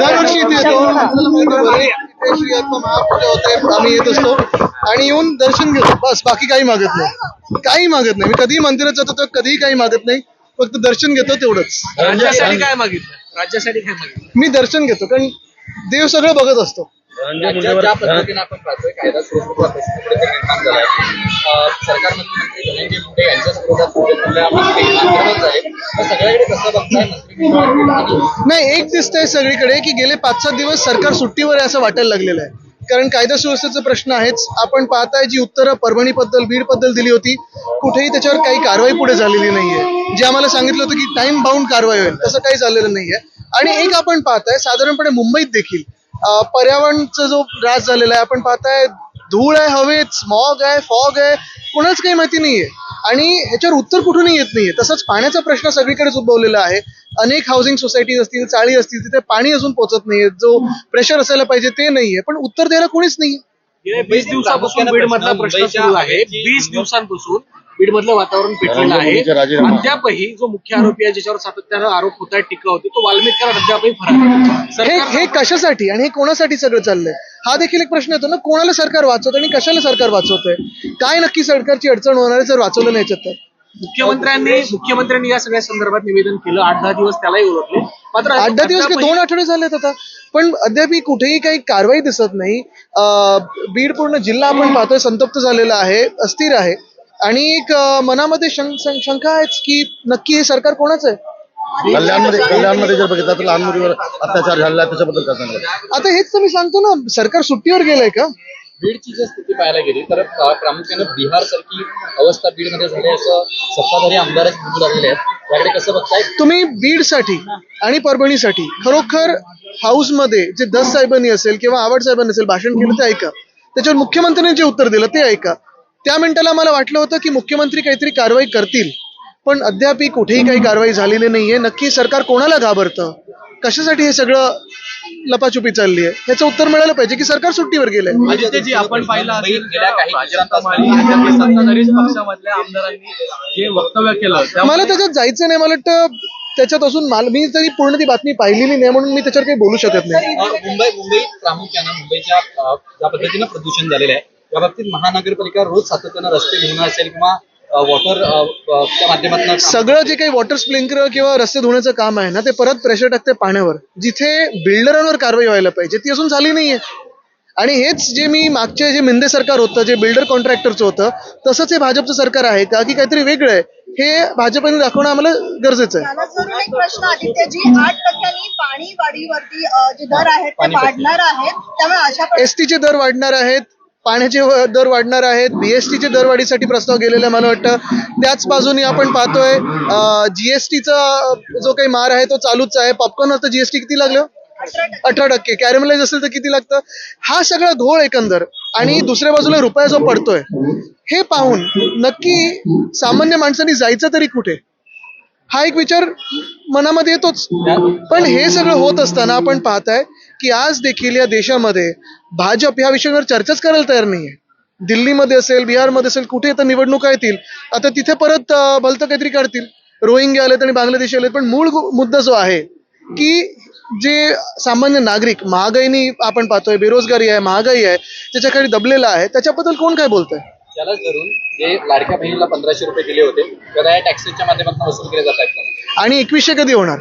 दरवर्षी इथे येतो. श्री आत्मा महापूजा होते आम्ही येत असतो. आणि येऊन दर्शन घेतो. बस बाकी काही मागत नाही. काही मागत नाही. मी कधीही मंदिरात जातो तर कधीही काही मागत नाही. फक्त दर्शन घेतो तेवढंच. राज्यासाठी काय मागितलं? राज्यासाठी काय मागितलं? मी दर्शन घेतो कारण देव सगळं बघत असतो. राज्यात ज्या पद्धतीने आपण पाहतोय कायदा सुव्यवस्थेचा प्रश्न पुढे जो निर्माण झालाय अं, सरकारमधले मंत्री धनंजय मुंडे यांच्याच विरोधात भाजपमधल्या मंत्री आंदोलनच आहे नाही एक दिसतंय सगळीकडे की गेले पाच सात दिवस सरकार सुट्टीवर आहे असं वाटायला लागलेलं आहे. कारण कायदा सुव्यवस्थेचा प्रश्न आहेच. आपण पाहताय जी उत्तरं परभणीबद्दल बीडबद्दल दिली होती कुठेही त्याच्यावर काही कारवाई पुढे झालेली नाहीये. जे आम्हाला सांगितलं होतं की टाइम बाउंड कारवाई होईल तसं काही झालेलं नाहीये. आणि एक आपण पाहताय साधारणपणे मुंबईत देखील पर्यावरणचा जो ऱ्हास झालेला आहे आपण पाहताय धूळ आहे हवेत स्मॉग आहे फॉग आहे कोणाच काही माहिती नाहीये. आणि ह्याच्यावर उत्तर कुठूनही येत नाहीये. तसंच पाण्याचा प्रश्न सगळीकडेच उद्भवलेला आहे. अनेक हाऊसिंग सोसायटीज असतील चाळी असतील तिथे पाणी अजून पोहोचत नाहीये. जो प्रेशर असायला पाहिजे ते नाहीये. पण उत्तर द्यायला कोणीच नाही वीस दिवसापासून बीड मधला प्रश्न सुरू आहे. वीस दिवसांपासून बीड मधलं वातावरण पेटलेलं आहे. अद्यापही जो मुख्य आरोपी आहे ज्याच्यावर सातत्यानं आरोप होत आहे टीका होती तो वाल्मिककर अद्यापही फरार आहे. हे हे कशासाठी आणि हे कोणासाठी सगळं चाललंय? हा देखील एक प्रश्न येतो ना कोणाला सरकार वाचवतं आणि कशाला सरकार वाचवतंय? काय नक्की सरकारची अडचण होणार आहे जर वाचवलं नाही याच्यात तर? मुख्यमंत्र्यांनी मुख्यमंत्र्यांनी या सगळ्या संदर्भात निवेदन केलं. आठ दहा दिवस त्यालाही ओळखले. मात्र आठ दहा दिवस अद्यापही- दोन आठवडे झालेत आता. पण अद्याप कुठेही काही कारवाई दिसत नाही. अं, बीड पूर्ण जिल्हा आपण पाहतोय संतप्त झालेला आहे अस्थिर आहे. आणि एक मनामध्ये शंका आहेच की नक्की हे सरकार कोणाचं आहे? कल्याणमध्ये कल्याणमध्ये जर बघितलं तर लहान मुलीवर अत्याचार झालेला त्याच्याबद्दल काय सांगाल? आता हेच तर मी सांगतो ना सरकार सुट्टीवर गेलंय का? बीडची जर स्थिती पाहायला गेली तर प्रामुख्याने बिहार सारखी अवस्था बीडमध्ये झाली असं सत्ताधारी आमदारच म्हणू लागलेले आहेत. याकडे कसं बघताय? तुम्ही बीडसाठी आणि परभणीसाठी खरोखर हाऊसमध्ये जे दस साहेबांनी असेल किंवा आवड साहेबांनी असेल भाषण केलं ते ऐका. त्याच्यावर मुख्यमंत्र्यांनी जे उत्तर दिलं ते ऐका. त्या मिनिटाला मला वाटलं होतं की मुख्यमंत्री काहीतरी कारवाई करतील पण अद्याप कुठेही काही कारवाई झालेली नाहीये. नक्की सरकार कोणाला घाबरतं? कशासाठी हे सगळं लपाछुपी चालली आहे ह्याचं उत्तर मिळालं पाहिजे की सरकार सुट्टीवर गेलंय. आपण पाहिलं मला त्याच्यात जायचं नाही. मला वाटतं त्याच्यात असून माल मी तरी पूर्ण ती बातमी पाहिलेली नाही म्हणून मी त्याच्यावर काही बोलू शकत नाही. मुंबई मुंबईत प्रामुख्यानं मुंबईच्या ज्या पद्धतीनं प्रदूषण झालेलं आहे त्या बाबतीत महानगरपालिका रोज सातत्यानं रस्ते धुणं असेल किंवा वॉटर च्या माध्यमातून सगळं जे काही वॉटर स्प्रिंकर किंवा रस्ते धुण्याचं काम आहे ना ते परत प्रेशर टाकते पाण्यावर जिथे बिल्डरांवर कारवाई व्हायला पाहिजे ती अजून झाली नाहीये. आणि हेच जे मी मागचे जे मिंदे सरकार होतं जे बिल्डर कॉन्ट्रॅक्टरचं होतं तसंच हे भाजपचं सरकार आहे का की काहीतरी वेगळं आहे हे भाजपने दाखवणं आम्हाला गरजेचं आहे. एक प्रश्न आदित्यजी आठ टक्क्यांनी पाणी वाढीवरती जे दर आहेत ते वाढणार आहेत त्यामुळे अशा प्रकारे एस टीचे दर वाढणार आहेत पाण्याचे दर वाढणार आहेत. बीएसटीचे दरवाढीसाठी प्रस्ताव गेलेला आहे मला वाटतं. त्याच बाजूने आपण पाहतोय जीएसटीचा जो काही मार आहे तो चालूच आहे. पॉपकॉर्नवर तर जीएसटी किती लागलं? अठरा टक्के. कॅरेमलाइज असेल तर किती लागतं? हा सगळा घोळ एकंदर. आणि दुसऱ्या बाजूला रुपया जो पडतोय हे पाहून नक्की सामान्य माणसांनी जायचं तरी कुठे? हा एक विचार मनामध्ये येतोच. पण हे सगळं होत असताना आपण पाहताय की आज देखील या देशामध्ये भाजप ह्या विषयावर चर्चाच करायला तयार नाहीये. दिल्लीमध्ये असेल बिहारमध्ये असेल कुठे तर निवडणुका येतील. आता तिथे परत भलतं काहीतरी काढतील. रोहिंगे आलेत आणि बांगलादेशी आलेत. पण मूळ मुद्दा जो आहे की जे सामान्य नागरिक महागाईनी आपण पाहतोय बेरोजगारी आहे महागाई आहे त्याच्याखाली दबलेला आहे त्याच्याबद्दल कोण काय बोलतंय? त्यालाच धरून जे लाडक्या बहिणीला पंधराशे रुपये दिले होते तर या टॅक्सेसच्या माध्यमातून वसूल केले जात आहेत. आणि एकवीसशे कधी होणार?